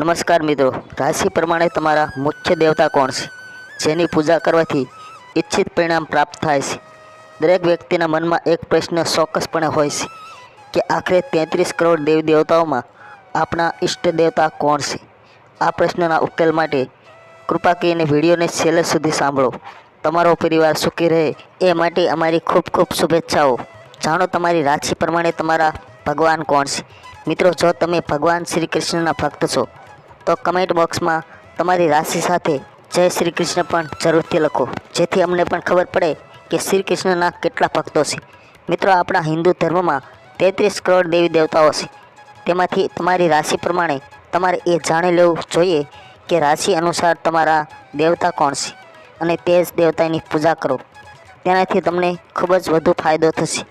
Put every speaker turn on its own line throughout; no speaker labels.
નમસ્કાર મિત્રો. રાશિ પ્રમાણે તમારા મુખ્ય દેવતા કોણ છે? જેની પૂજા કરવાથી ઈચ્છિત પરિણામ પ્રાપ્ત થાય છે. દરેક વ્યક્તિના મનમાં એક પ્રશ્ન ચોક્કસપણે હોય છે કે આખરે તેત્રીસ કરોડ દેવી દેવતાઓમાં આપણા ઈષ્ટ દેવતા કોણ છે? આ પ્રશ્નના ઉકેલ માટે કૃપા કરીને વિડીયોને છેલ્લે સુધી સાંભળો. તમારો પરિવાર સુખી રહે એ માટે અમારી ખૂબ ખૂબ શુભેચ્છાઓ. જાણો તમારી રાશિ પ્રમાણે તમારા ભગવાન કોણ છે? મિત્રો, જો તમે ભગવાન શ્રી કૃષ્ણના ભક્ત છો તો કમેન્ટ બોક્સમાં તમારી રાશિ સાથે જય શ્રી કૃષ્ણ પણ જરૂરથી લખો. જેથી અમને પણ ખબર પડે કે શ્રી કૃષ્ણના કેટલા ભક્તો છે. મિત્રો, આપણા હિન્દુ ધર્મમાં તેત્રીસ કરોડ દેવી દેવતાઓ છે. તેમાંથી તમારી રાશિ પ્રમાણે તમારે એ જાણી લેવું જોઈએ કે રાશિ અનુસાર તમારા દેવતા કોણ છે અને તે જ દેવતાની પૂજા કરો. તેનાથી તમને ખૂબ જ વધુ ફાયદો થશે.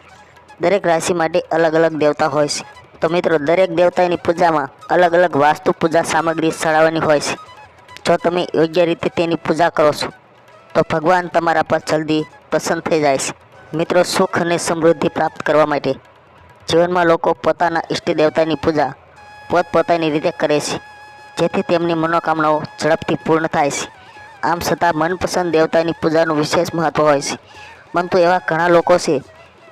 દરેક રાશિ માટે અલગ અલગ દેવતા હોય છે. તો મિત્રો, દરેક દેવતાની પૂજામાં અલગ અલગ વાસ્તુ પૂજા સામગ્રી ચડાવવાની હોય છે. જો તમે યોગ્ય રીતે તેની પૂજા કરો છો, તો ભગવાન તમારા પર જલ્દી પસંદ થઈ જાય છે. મિત્રો, સુખ અને સમૃદ્ધિ પ્રાપ્ત કરવા માટે જીવનમાં લોકો પોતાના ઈષ્ટ દેવતાની પૂજા પોતપોતાની રીતે કરે છે, જેથી તેમની મનોકામનાઓ ઝડપથી પૂર્ણ થાય છે. આમ છતાં મનપસંદ દેવતાની પૂજાનું વિશેષ મહત્ત્વ હોય છે. પરંતુ એવા ઘણા લોકો છે,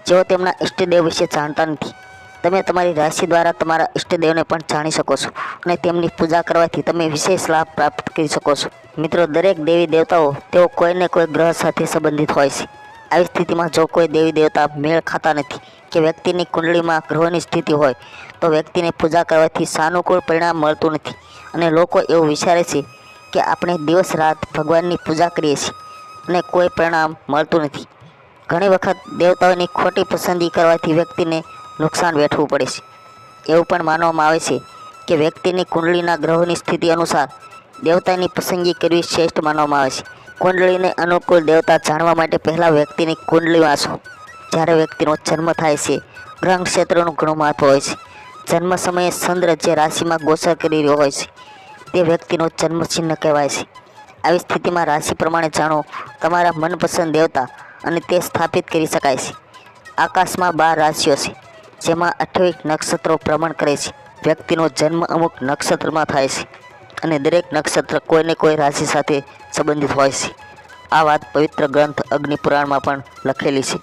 જેઓ તેમના ઈષ્ટદેવ વિશે જાણતા નથી. તમે તમારી રાશિ દ્વારા તમારા ઈષ્ટદેવને પણ જાણી શકો છો અને તેમની પૂજા કરવાથી તમે વિશેષ લાભ પ્રાપ્ત કરી શકો છો. મિત્રો, દરેક દેવી દેવતાઓ તેઓ કોઈને કોઈ ગ્રહ સાથે સંબંધિત હોય છે. આવી સ્થિતિમાં જો કોઈ દેવી દેવતા મેળ ખાતા નથી કે વ્યક્તિની કુંડળીમાં ગ્રહોની સ્થિતિ હોય, તો વ્યક્તિને પૂજા કરવાથી સાનુકૂળ પરિણામ મળતું નથી અને લોકો એવું વિચારે છે કે આપણે દિવસ રાત ભગવાનની પૂજા કરીએ છીએ અને કોઈ પરિણામ મળતું નથી. ઘણી વખત દેવતાઓની ખોટી પસંદગી કરવાથી વ્યક્તિને નુકસાન વેઠવું પડે છે. એવું પણ માનવામાં આવે છે કે વ્યક્તિની કુંડળીના ગ્રહોની સ્થિતિ અનુસાર દેવતાની પસંદગી કરવી શ્રેષ્ઠ માનવામાં આવે છે. કુંડળીને અનુકૂળ દેવતા જાણવા માટે પહેલાં વ્યક્તિની કુંડળી વાંચો. જ્યારે વ્યક્તિનો જન્મ થાય છે ગ્રહ ક્ષેત્રનું ઘણું મહત્વ હોય છે. જન્મ સમયે ચંદ્ર જે રાશિમાં ગોચર કરી રહ્યો હોય છે, તે વ્યક્તિનો જન્મચિહ્ન કહેવાય છે. આવી સ્થિતિમાં રાશિ પ્રમાણે જાણો, તમારા મનપસંદ દેવતા અને તે સ્થાપિત કરી શકાય છે. આકાશમાં બાર રાશિઓ છે. જેમાં અઠ્યાવીસ નક્ષત્રો ભ્રમણ કરે છે. વ્યક્તિનો જન્મ અમુક નક્ષત્રમાં થાય છે અને દરેક નક્ષત્ર કોઈને કોઈ રાશિ સાથે સંબંધિત હોય છે. આ વાત પવિત્ર ગ્રંથ અગ્નિપુરાણમાં પણ લખેલી છે.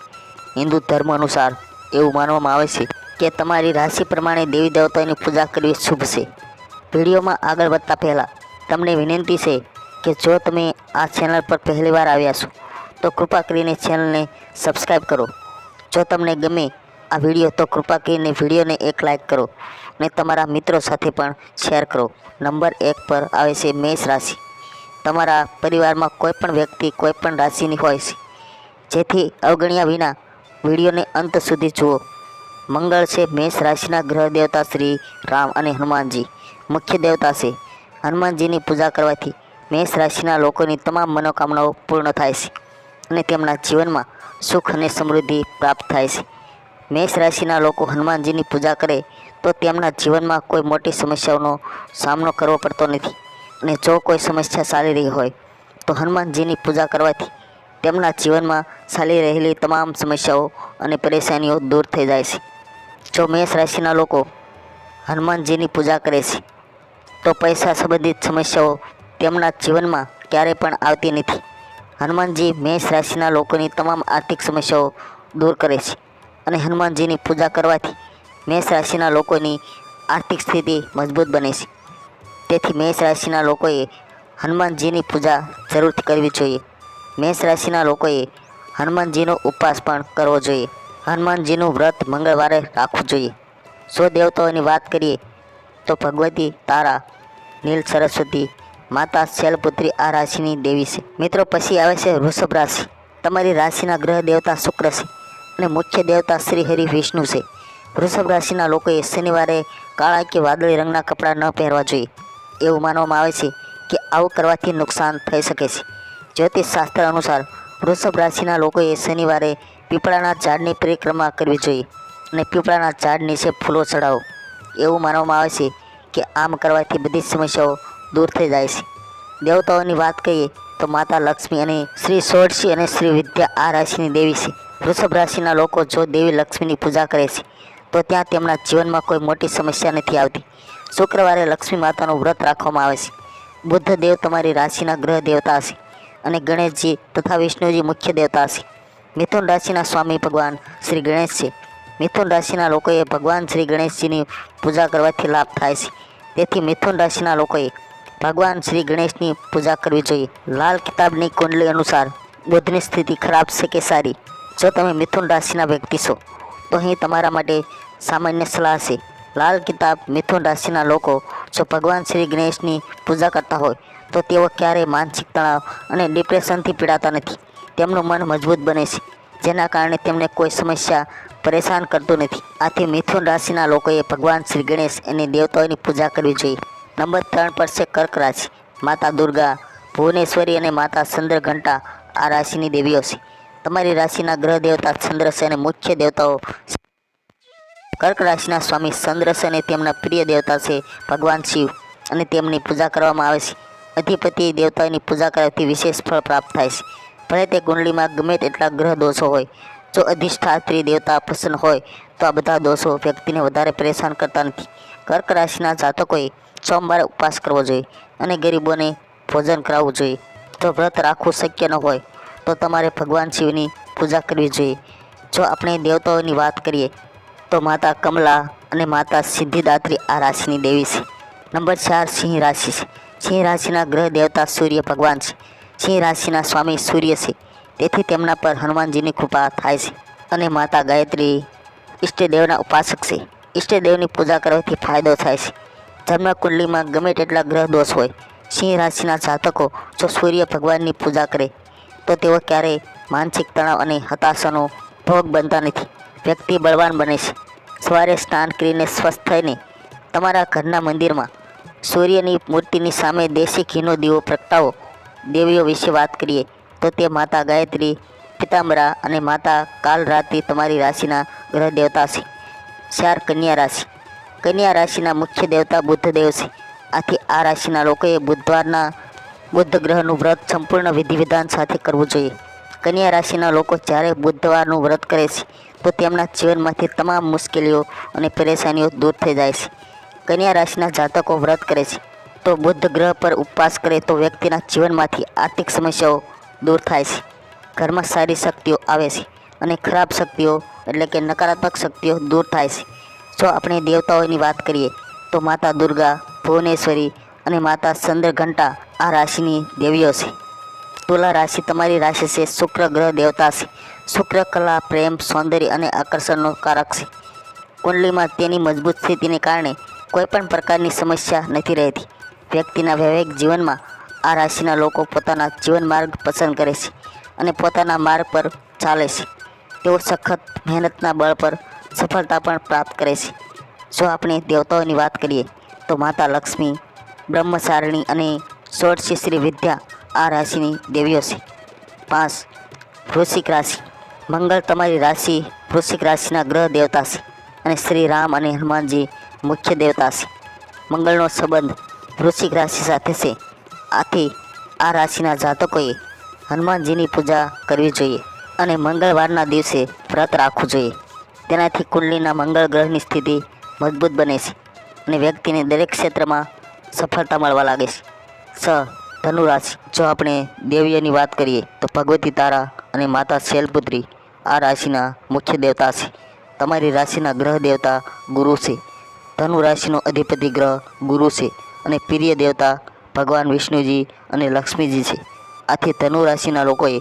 હિન્દુ ધર્મ અનુસાર એવું માનવામાં આવે છે કે તમારી રાશિ પ્રમાણે દેવી દેવતાઓની પૂજા કરવી શુભ છે. વિડીયોમાં આગળ વધતા પહેલાં તમને વિનંતી છે કે જો તમે આ ચેનલ પર પહેલીવાર આવ્યા છો, તો કૃપા કરીને ચેનલને સબસ્ક્રાઈબ કરો. જો તમને ગમે આ વીડિયો તો કૃપા કરીને વિડીયોને એક લાઇક કરો અને તમારા મિત્રો સાથે પણ શેર કરો. નંબર એક પર આવે છે મેષ રાશિ. તમારા પરિવારમાં કોઈ પણ વ્યક્તિ કોઈ પણ રાશિની હોય છે. જેથી અવગણ્યા વિના વિડીયોને અંત સુધી જુઓ. મંગળ છે મેષ રાશિના ગ્રહ દેવતા શ્રી રામ અને હનુમાનજી. મુખ્ય દેવતા છે. હનુમાનજીની પૂજા કરવાથી મેષ રાશિના લોકોની તમામ મનોકામનાઓ પૂર્ણ થાય છે અને તેમના જીવનમાં સુખ અને સમૃદ્ધિ પ્રાપ્ત થાય છે. મેષ રાશિના લોકો હનુમાનજીની પૂજા કરે તો તેમના જીવનમાં કોઈ મોટી સમસ્યાઓનો સામનો કરવો પડતો નથી. અને જો કોઈ સમસ્યા ચાલી રહી હોય, તો હનુમાનજીની પૂજા કરવાથી તેમના જીવનમાં ચાલી રહેલી તમામ સમસ્યાઓ અને પરેશાનીઓ દૂર થઈ જાય છે. જો મેષ રાશિના લોકો હનુમાનજીની પૂજા કરે છે, તો પૈસા સંબંધિત સમસ્યાઓ તેમના જીવનમાં ક્યારેય પણ આવતી નથી. હનુમાનજી મેષ રાશિના લોકોની તમામ આર્થિક સમસ્યાઓ દૂર કરે છે. અને હનુમાનજીની પૂજા કરવાથી મેષ રાશિના લોકોની આર્થિક સ્થિતિ મજબૂત બને છે. તેથી મેષ રાશિના લોકોએ હનુમાનજીની પૂજા જરૂરથી કરવી જોઈએ. મેષ રાશિના લોકોએ હનુમાનજીનો ઉપવાસ પણ કરવો જોઈએ. હનુમાનજીનું વ્રત મંગળવારે રાખવું જોઈએ. સો દેવતાઓની વાત કરીએ, તો ભગવતી તારા, નીલ સરસ્વતી, માતા શૈલપુત્રી આ રાશિની દેવી છે. મિત્રો, પછી આવે છે વૃષભ રાશિ. તમારી રાશિના ગ્રહ દેવતા શુક્ર છે. અને મુખ્ય દેવતા શ્રી હરિ વિષ્ણુ છે. વૃષભ રાશિના લોકોએ શનિવારે કાળા કે વાદળી રંગના કપડાં ન પહેરવા જોઈએ. એવું માનવામાં આવે છે કે આવું કરવાથી નુકસાન થઈ શકે છે. જ્યોતિષ શાસ્ત્ર અનુસાર વૃષભ રાશિના લોકોએ શનિવારે પીપળાના ઝાડની પરિક્રમા કરવી જોઈએ અને પીપળાના ઝાડ નીચે ફૂલો ચડાવો. એવું માનવામાં આવે છે કે આમ કરવાથી બધી સમસ્યાઓ દૂર થઈ જાય છે. દેવતાઓની વાત કહીએ તો માતા લક્ષ્મી અને શ્રી ષોડશી અને શ્રી વિદ્યા આ રાશિની દેવી છે. વૃષભ રાશિના લોકો જો દેવી લક્ષ્મીની પૂજા કરે છે, તો ત્યાં તેમના જીવનમાં કોઈ મોટી સમસ્યા નથી આવતી. શુક્રવારે લક્ષ્મી માતાનું વ્રત રાખવામાં આવે છે. બુદ્ધ દેવ તમારી રાશિના ગ્રહ દેવતા હશે અને ગણેશજી તથા વિષ્ણુજી મુખ્ય દેવતા હશે. મિથુન રાશિના સ્વામી ભગવાન શ્રી ગણેશ છે. મિથુન રાશિના લોકોએ ભગવાન શ્રી ગણેશજીની પૂજા કરવાથી લાભ થાય છે. તેથી મિથુન રાશિના લોકોએ ભગવાન શ્રી ગણેશની પૂજા કરવી જોઈએ. લાલ કિતાબની કુંડલી અનુસાર બુધની સ્થિતિ ખરાબ છે કે સારી? જો તમે મિથુન રાશિના વ્યક્તિ છો, તો અહીં તમારા માટે સામાન્ય સલાહ છે. લાલ કિતાબ મિથુન રાશિના લોકો જો ભગવાન શ્રી ગણેશની પૂજા કરતા હોય, તો તેઓ ક્યારેય માનસિક તણાવ અને ડિપ્રેશનથી પીડાતા નથી. તેમનું મન મજબૂત બને છે, જેના કારણે તેમને કોઈ સમસ્યા પરેશાન કરતું નથી. આથી મિથુન રાશિના લોકોએ ભગવાન શ્રી ગણેશ અને દેવતાઓની પૂજા કરવી જોઈએ. નંબર ત્રણ પર છે કર્ક રાશિ. માતા દુર્ગા, ભુવનેશ્વરી અને માતા ચંદ્રઘંટા આ રાશિની દેવીઓ છે. તમારી રાશિના ગ્રહ દેવતા ચંદ્રશે અને મુખ્ય દેવતાઓ કર્ક રાશિના સ્વામી ચંદ્રસેને તેમના પ્રિય દેવતા છે ભગવાન શિવ. અને તેમની પૂજા કરવામાં આવે છે. અધિપતિ દેવતાઓની પૂજા કરવાથી વિશેષ ફળ પ્રાપ્ત થાય છે. ભલે તે કુંડલીમાં ગમે તેટલા ગ્રહ દોષો હોય. જો અધિષ્ઠાત્રી દેવતા પ્રસન્ન હોય, તો આ બધા દોષો વ્યક્તિને વધારે પરેશાન કરતા નથી. કર્ક રાશિના જાતકોએ સોમવારે ઉપવાસ કરવો જોઈએ અને ગરીબોને ભોજન કરાવવું જોઈએ. જો વ્રત રાખવું શક્ય ન હોય તો તમારે ભગવાન શિવની પૂજા કરવી જોઈએ. જો આપણે દેવતાઓની વાત કરીએ, તો માતા કમલા અને માતા સિદ્ધિદાત્રી આ રાશિની દેવી છે. નંબર ચાર સિંહ રાશિ છે. સિંહ રાશિના ગ્રહ દેવતા સૂર્ય ભગવાન છે. સિંહ રાશિના સ્વામી સૂર્ય છે. તેથી તેમના પર હનુમાનજીની કૃપા થાય છે અને માતા ગાયત્રી ઈષ્ટદેવના ઉપાસક છે. ઈષ્ટદેવની પૂજા કરવાથી ફાયદો થાય છે. જન્મ કુંડલીમાં ગમે તેટલા ગ્રહ દોષ હોય, સિંહ રાશિના જાતકો જો સૂર્ય ભગવાનની પૂજા કરે તો તેઓ ક્યારેય માનસિક તણાવ અને હતાશાનો ભોગ બનતા નથી. વ્યક્તિ બળવાન બને છે. સવારે સ્નાન કરીને સ્વસ્થ થઈને તમારા ઘરના મંદિરમાં સૂર્યની મૂર્તિની સામે દેશી ઘીનો દીવો પ્રગટાવો. દેવીઓ વિશે વાત કરીએ તો તે માતા ગાયત્રી, પિતાંબરા અને માતા કાલરાત્રિ તમારી રાશિના ગ્રહ દેવતા છે. ચાર કન્યા રાશિ. કન્યા રાશિના મુખ્ય દેવતા બુદ્ધદેવ છે. આથી આ રાશિના લોકોએ બુધવારના બુદ્ધ ગ્રહનું વ્રત સંપૂર્ણ વિધિ વિધાન સાથે કરવું જોઈએ. કન્યા રાશિના લોકો જ્યારે બુધવારનું વ્રત કરે છે, તો તેમના જીવનમાંથી તમામ મુશ્કેલીઓ અને પરેશાનીઓ દૂર થઈ જાય છે. કન્યા રાશિના જાતકો વ્રત કરે છે, તો બુદ્ધ ગ્રહ પર ઉપવાસ કરે તો વ્યક્તિના જીવનમાંથી આર્થિક સમસ્યાઓ દૂર થાય છે. ઘરમાં સારી શક્તિઓ આવે છે અને ખરાબ શક્તિઓ એટલે કે નકારાત્મક શક્તિઓ દૂર થાય છે. જો આપણે દેવતાઓની વાત કરીએ, તો માતા દુર્ગા, ભુવનેશ્વરી અને માતા ચંદ્રઘંટા આ રાશિની દેવીઓ છે. તુલા રાશિ તમારી રાશિ છે, શુક્ર ગ્રહ દેવતા છે. શુક્ર કલા, પ્રેમ, સૌંદર્ય અને આકર્ષણનો કારક છે. કુંડલીમાં તેની મજબૂત સ્થિતિને કારણે કોઈ પણ પ્રકારની સમસ્યા નથી રહેતી. વ્યક્તિના વૈવાહિક જીવનમાં આ રાશિના લોકો પોતાના જીવન માર્ગ પસંદ કરે છે અને પોતાના માર્ગ પર ચાલે છે. તેઓ સખત મહેનતના બળ પર સફળતા પણ પ્રાપ્ત કરે છે. જો આપણે દેવતાઓની વાત કરીએ તો માતા લક્ષ્મી બ્રહ્મચારિણી અને ષોડશી શ્રી વિદ્યા આ રાશિની દેવીઓ છે. પાંચ, વૃશ્ચિક રાશિ. મંગળ તમારી રાશિ વૃશ્ચિક રાશિના ગ્રહ દેવતા છે અને શ્રી રામ અને હનુમાનજી મુખ્ય દેવતા છે. મંગળનો સંબંધ વૃશ્ચિક રાશિ સાથે છે. આથી આ રાશિના જાતકોએ હનુમાનજીની પૂજા કરવી જોઈએ અને મંગળવારના દિવસે વ્રત રાખવું જોઈએ. તેનાથી કુંડલીના મંગળ ગ્રહની સ્થિતિ મજબૂત બને છે અને વ્યક્તિને દરેક ક્ષેત્રમાં સફળતા મળવા લાગે છે. સ ધનુ રાશિ જો આપણે દેવીઓની વાત કરીએ, તો ભગવતી તારા અને માતા શૈલપુત્રી આ રાશિના મુખ્ય દેવતા છે. તમારી રાશિના ગ્રહ દેવતા ગુરુ છે. ધનુ રાશિનો અધિપતિ ગ્રહ ગુરુ છે અને પ્રિય દેવતા ભગવાન વિષ્ણુજી અને લક્ષ્મીજી છે. આથી ધનુ રાશિના લોકોએ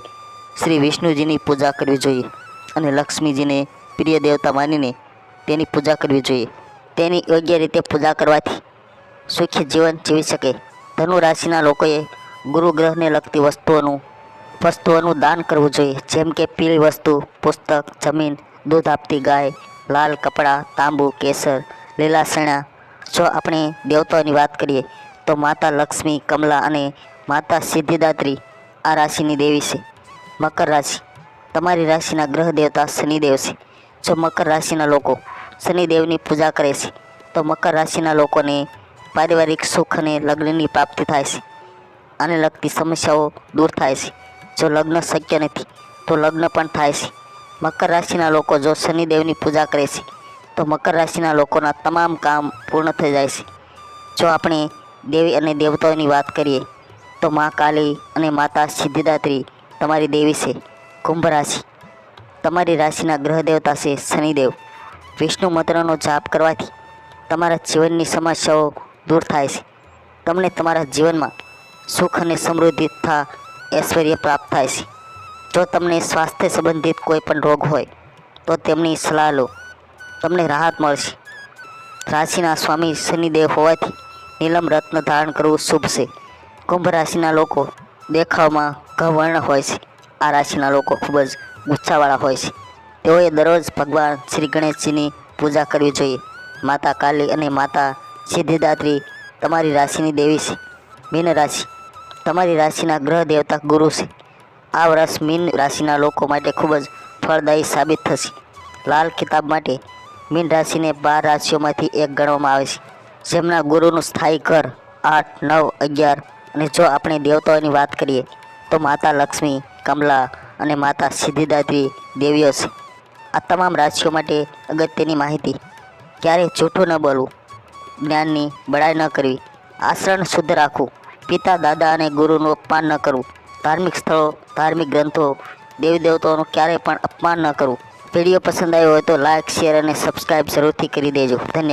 શ્રી વિષ્ણુજીની પૂજા કરવી જોઈએ અને લક્ષ્મીજીને પ્રિય દેવતા માનીને તેની પૂજા કરવી જોઈએ. તેની યોગ્ય રીતે પૂજા કરવાથી સુખી જીવન જીવી શકે. ધનુ રાશિના લોકોએ ગુરુ ગ્રહને લગતી વસ્તુઓનું વસ્તુઓનું દાન કરવું જોઈએ. જેમ કે પીળી વસ્તુ, પુસ્તક, જમીન, દૂધ આપતી ગાય, લાલ કપડાં, તાંબુ, કેસર, લીલા સેણા જો આપણે દેવતાઓની વાત કરીએ, તો માતા લક્ષ્મી, કમલા અને માતા સિદ્ધિદાત્રી આ રાશિની દેવી છે. મકર રાશિ. તમારી રાશિના ગ્રહ દેવતા શનિદેવ છે. જો મકર રાશિના લોકો શનિદેવની પૂજા કરે છે, તો મકર રાશિના લોકોને પારિવારિક સુખ અને લગ્નની પ્રાપ્તિ થાય છે આને લગતી સમસ્યાઓ દૂર થાય છે. જો લગ્ન શક્ય નથી, તો લગ્ન પણ થાય છે. મકર રાશિના લોકો જો શનિદેવની પૂજા કરે છે, તો મકર રાશિના લોકોના તમામ કામ પૂર્ણ થઈ જાય છે. જો આપણે દેવી અને દેવતાઓની વાત કરીએ, તો મા કાલી અને માતા સિદ્ધિદાત્રી તમારી દેવી છે, કુંભ રાશિ. તમારી રાશિના ગ્રહ દેવતા છે શનિદેવ. વિષ્ણુ મંત્રનો જાપ કરવાથી તમારા જીવનની સમસ્યાઓ દૂર થાય છે. તમને તમારા જીવનમાં સુખ અને સમૃદ્ધિ તથા ઐશ્વર્ય પ્રાપ્ત થાય છે. જો તમને સ્વાસ્થ્ય સંબંધિત કોઈ પણ રોગ હોય, તો તેમની સલાહ લો. તમને રાહત મળશે. રાશિના સ્વામી શનિદેવ હોવાથી નીલમ રત્ન ધારણ કરવું શુભ છે. કુંભ રાશિના લોકો દેખાવમાં ઘવર્ણ હોય છે. આ રાશિના લોકો ખૂબ જ ગુસ્સાવાળા હોય છે. તેઓએ દરરોજ ભગવાન શ્રી ગણેશજીની પૂજા કરવી જોઈએ. માતા કાલી અને માતા સિદ્ધિદાત્રી, તમારી રાશિની દેવી છે. મીન રાશિ. તમારી રાશિના ગ્રહ દેવતા ગુરુ છે. આ વર્ષ મીન રાશિના લોકો માટે ખૂબ જ ફળદાયી સાબિત થશે. લાલ કિતાબ માટે મીન રાશિને બાર રાશિઓમાંથી એક ગણવામાં આવે છે. જેમના ગુરુનું સ્થાયી ઘર આઠ, નવ, અગિયાર અને જો આપણે દેવતાઓની વાત કરીએ, તો માતા લક્ષ્મી, કમલા અને માતા સિદ્ધિદાત્રી દેવીઓ છે. આ તમામ રાશિઓ માટે અગત્યની માહિતી. ક્યારેય જૂઠું ન બોલવું. જ્ઞાનની બળાઈ ન કરવી. આચરણ શુદ્ધ રાખવું. પિતા, દાદા અને ગુરુનું અપમાન ન કરવું. ધાર્મિક સ્થળો, ધાર્મિક ગ્રંથો દેવી દેવતાઓનું ક્યારેય પણ અપમાન ન કરવું. વીડિયો પસંદ આવ્યો હોય તો લાઇક શેર અને સબસ્ક્રાઈબ જરૂરથી કરી દેજો. ધન્યવાદ.